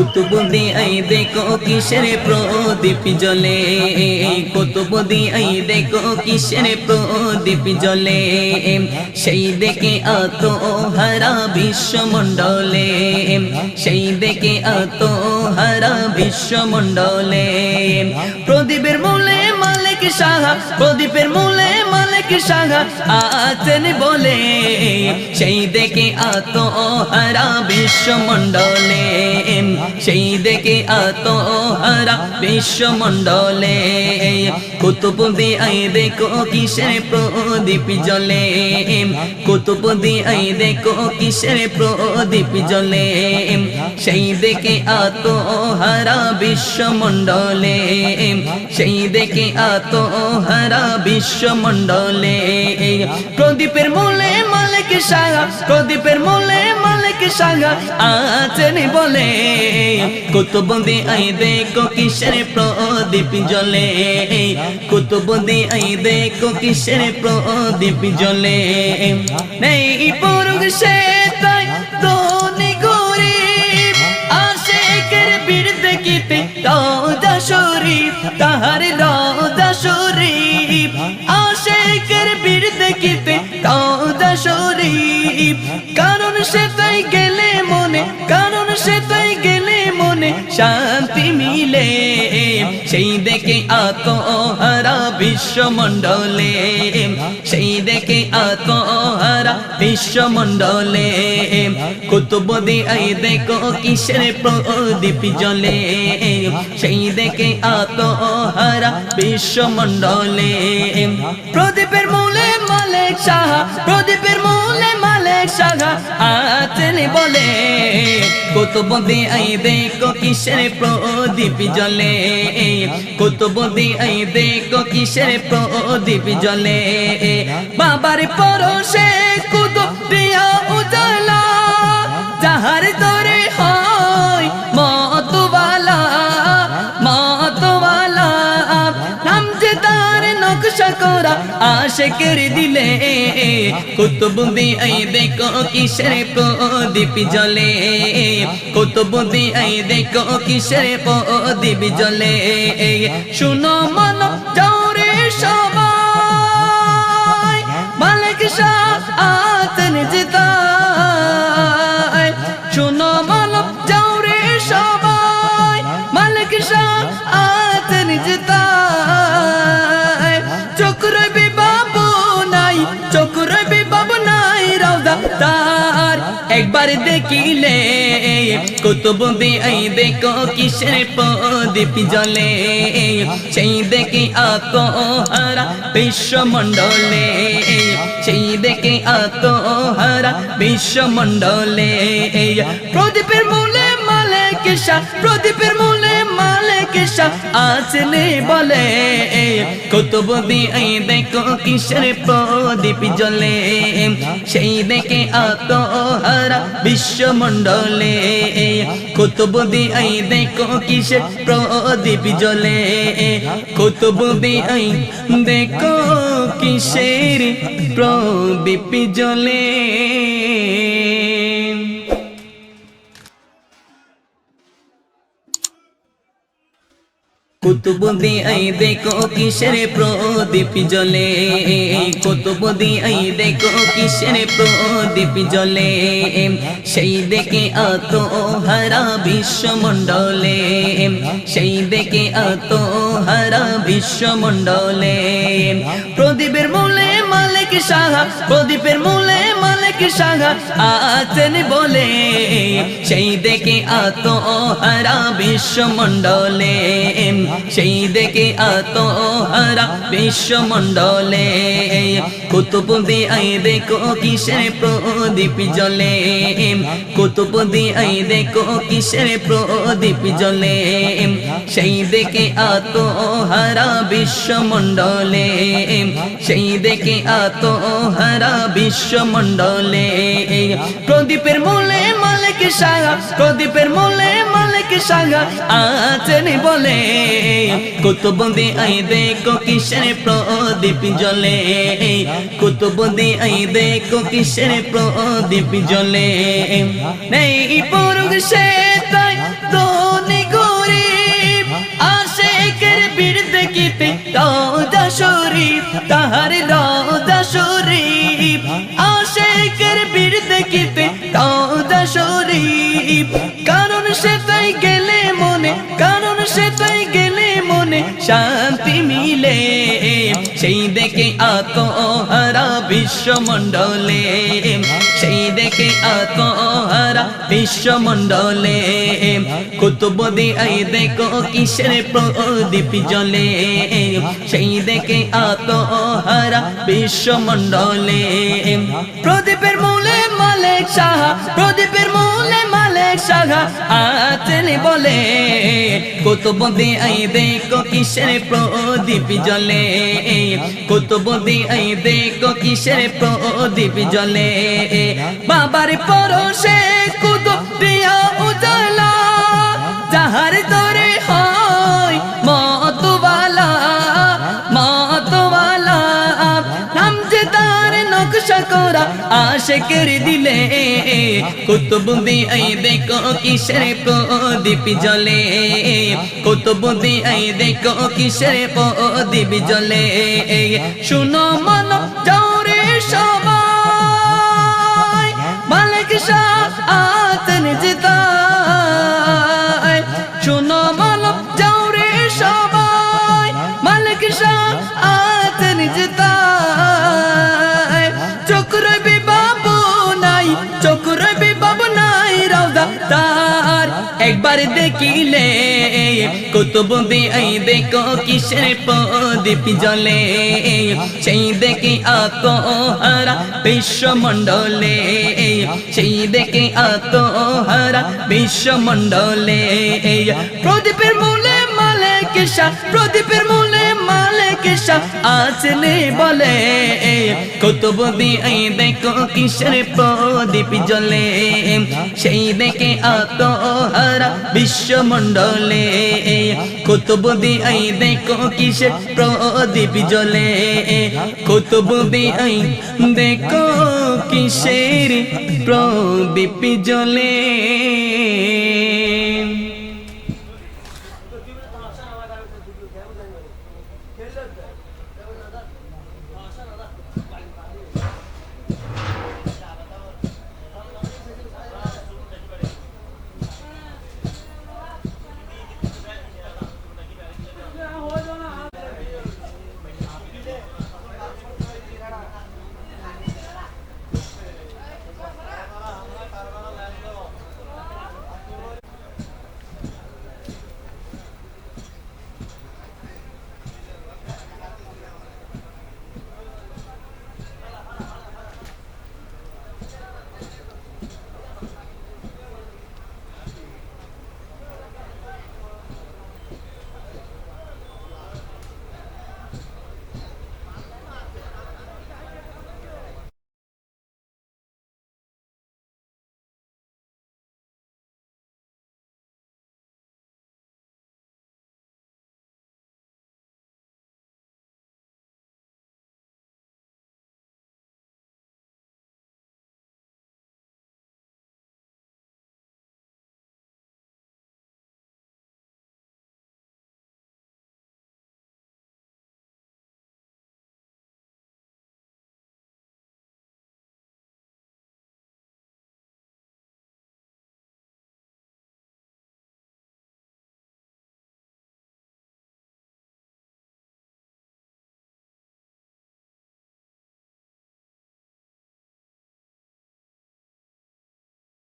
Kutubdia I দেখো কিসের প্রদীপ জ্বলে? কুতুবদি আই দেখো কিসের প্রদীপ জ্বলে? সেই দেখে আত হারা বিশ্বমণ্ডলে, সেই দেখে আত হারা বিশ্বমণ্ডলে। প্রদীপের মূলে মালিক সাহা প্রদীপের মূলে মালিক সাহা আছেন বলে সেই দেখে আত হারা বিশ্বমণ্ডলে সেই দেখে আত হারা বিশ্বমণ্ডলে কুতুবদি আই দেখো কিসের প্রদীপ জ্বলে কুতুবদি আই দেখো কিসের প্রদীপ জ্বলে সেই দেখে আত হারা বিশ্বমণ্ডলে সেই দেখে আত হারা বিশ্বমণ্ডলে প্রদীপের মূলে মালিক সাগা প্রদীপের মূলে মালিক সাগা আছেন বলে। কুতুবদি আই দেখো কিসের প্রদীপ জ্বলে কুতুবদি আই দেখো কিসের প্রদীপ জ্বলে। নেই পরুগ সে তাই রওজা শরীফ, তাহার শরীফ শরীফ। কারণ সে তাই গেলে মনে, কারণ সে তাই গেলে মনে শান্তি মিলে। সেই দেখে আত হারা বিশ্বমণ্ডলে, সেই দেখে আত হারা বিশ্বমণ্ডলে। কুতুবদি আই দেখো কিসের প্রদীপ জ্বলে, সেই দেখে আত হারা বিশ্বমণ্ডলে। প্রদীপের মালিক সাহা, প্রদীপের মূলে মালিক সাহা বলে। আই দেখো কিসের প্রদীপ জ্বলে। কুতুবদি আই দেখো কিসের প্রদীপ জ্বলে। বাবার পরশে কুতুব দিয়া উজালা, যাহার দরে হয় মতওয়ালা মতওয়ালা। নাম যে তার নকশা করা আশেকের দিলে কুতুবদি আই দেখো কিসের প্রদীপ জ্বলে। কুতুবদি আই দেখো কিসের প্রদীপ জ্বলে। শুনো মন যাওরে সবাই, মালিক শাহ আতেন জিতায় শুনো মন যাওরে সবাই, মালিক শাহ একবার দেখিলে কুতুবদি আই দেখো কিসের প্রদীপ জ্বলে, সেই দেখে আত হারা বিশ্বমণ্ডলে, সেই দেখে আত হারা বিশ্বমণ্ডলে, প্রদীপের মূলে মালিক শাহ প্রদীপের মূলে মালিক শাহ আছেন বলে কুতুবদি আই দেখো কিসের প্রদীপ জ্বলে সেই দেখে আত হারা বিশ্বমণ্ডলে কুতুবদি আই দেখো কিসের প্রদীপ জ্বলে কুতুবদি আই দেখো কিসের প্রদীপ জ্বলে কুতুবদি আই দেখো কিসের প্রদীপ জ্বলে? কুতুবদি আই দেখো কিসের প্রদীপ জ্বলে? সেই দেখে আত হারা বিশ্বমণ্ডলে, সেই দেখে আত হারা বিশ্বমণ্ডলে। প্রদীপের মূলে মালিক সাহা প্রদীপের মূলে মালিক সাহা আছেন বলে সেই দেখে আত হারা বিশ্বমণ্ডলে সেই দেখে আত হারা বিশ্বমণ্ডলে কুতুবদি আই দেখো কিসের প্রদীপ জ্বলে কুতুবদি আই দেখো কিসের প্রদীপ জ্বলে সেই দেখে আত হারা বিশ্বমণ্ডলে সেই দেখে আত হারা বিশ্বমণ্ডলে জ্বলে প্রদীপের মূলে মালিক সাহা, প্রদীপের মূলে মালিক সাহা, আছেন বলে। কুতুবন্দি আই দেখো কিসের প্রদীপ জ্বলে কুতুবন্দি আই দেখো কিসের প্রদীপ জলে নেই পুরুষ সে তাই তো গরিব, আশেকের দেখিতে তাজা শরীর, তাহার দেখিতে রওজা শরীফ। কারণ সে তাই গেলে মনে, কারণ সে তাই গেলে মনে শান্তি মিলে। সেই দেখে আত্মহারা বিশ্বমণ্ডলে, সেই দেখে আত্মহারা বিশ্বমণ্ডলে। কুতুবদি আই দেখো কিসের প্রদীপ জলে সেই দেখে আত্মহারা বিশ্বমণ্ডলে। প্রদীপের প্রদীপের মূলে মালিক সাহা আতেনে বলে কুতুবদি আই দেখো কিসের প্রদীপ জলে কুতুবদি আই দেখো কিসের প্রদীপ জলে বাবার পরশে কুতুব দিয়া আশেকের দিলে। কুতুবদি আই দেখো কিসের প্রদীপ জলে কুতুবদি আই দেখো কিসের প্রদীপ জলে শুনো মন জোরে সবাই, মালিক শাহ আতন জিতায় একবার দেখিলে, কুতুব আই দেখো কিসের প্রদীপ জলে সেই দেখে আত হারা বিশ্বমণ্ডলে, সেই দেখে আত হারা বিশ্বমণ্ডলে। প্রদীপের মূলে মালে কিসা প্রদীপের মালে কিসা আসলে বলে কুতুবদি আই দেখো কিসের প্রদীপ জলে সেই দেখে আত আত্মহারা বিশ্বমণ্ডলে কুতুবদি আই দেখো কিসের প্রদীপ জলে কুতুবদি আই দেখো কিসের প্রদীপ জলে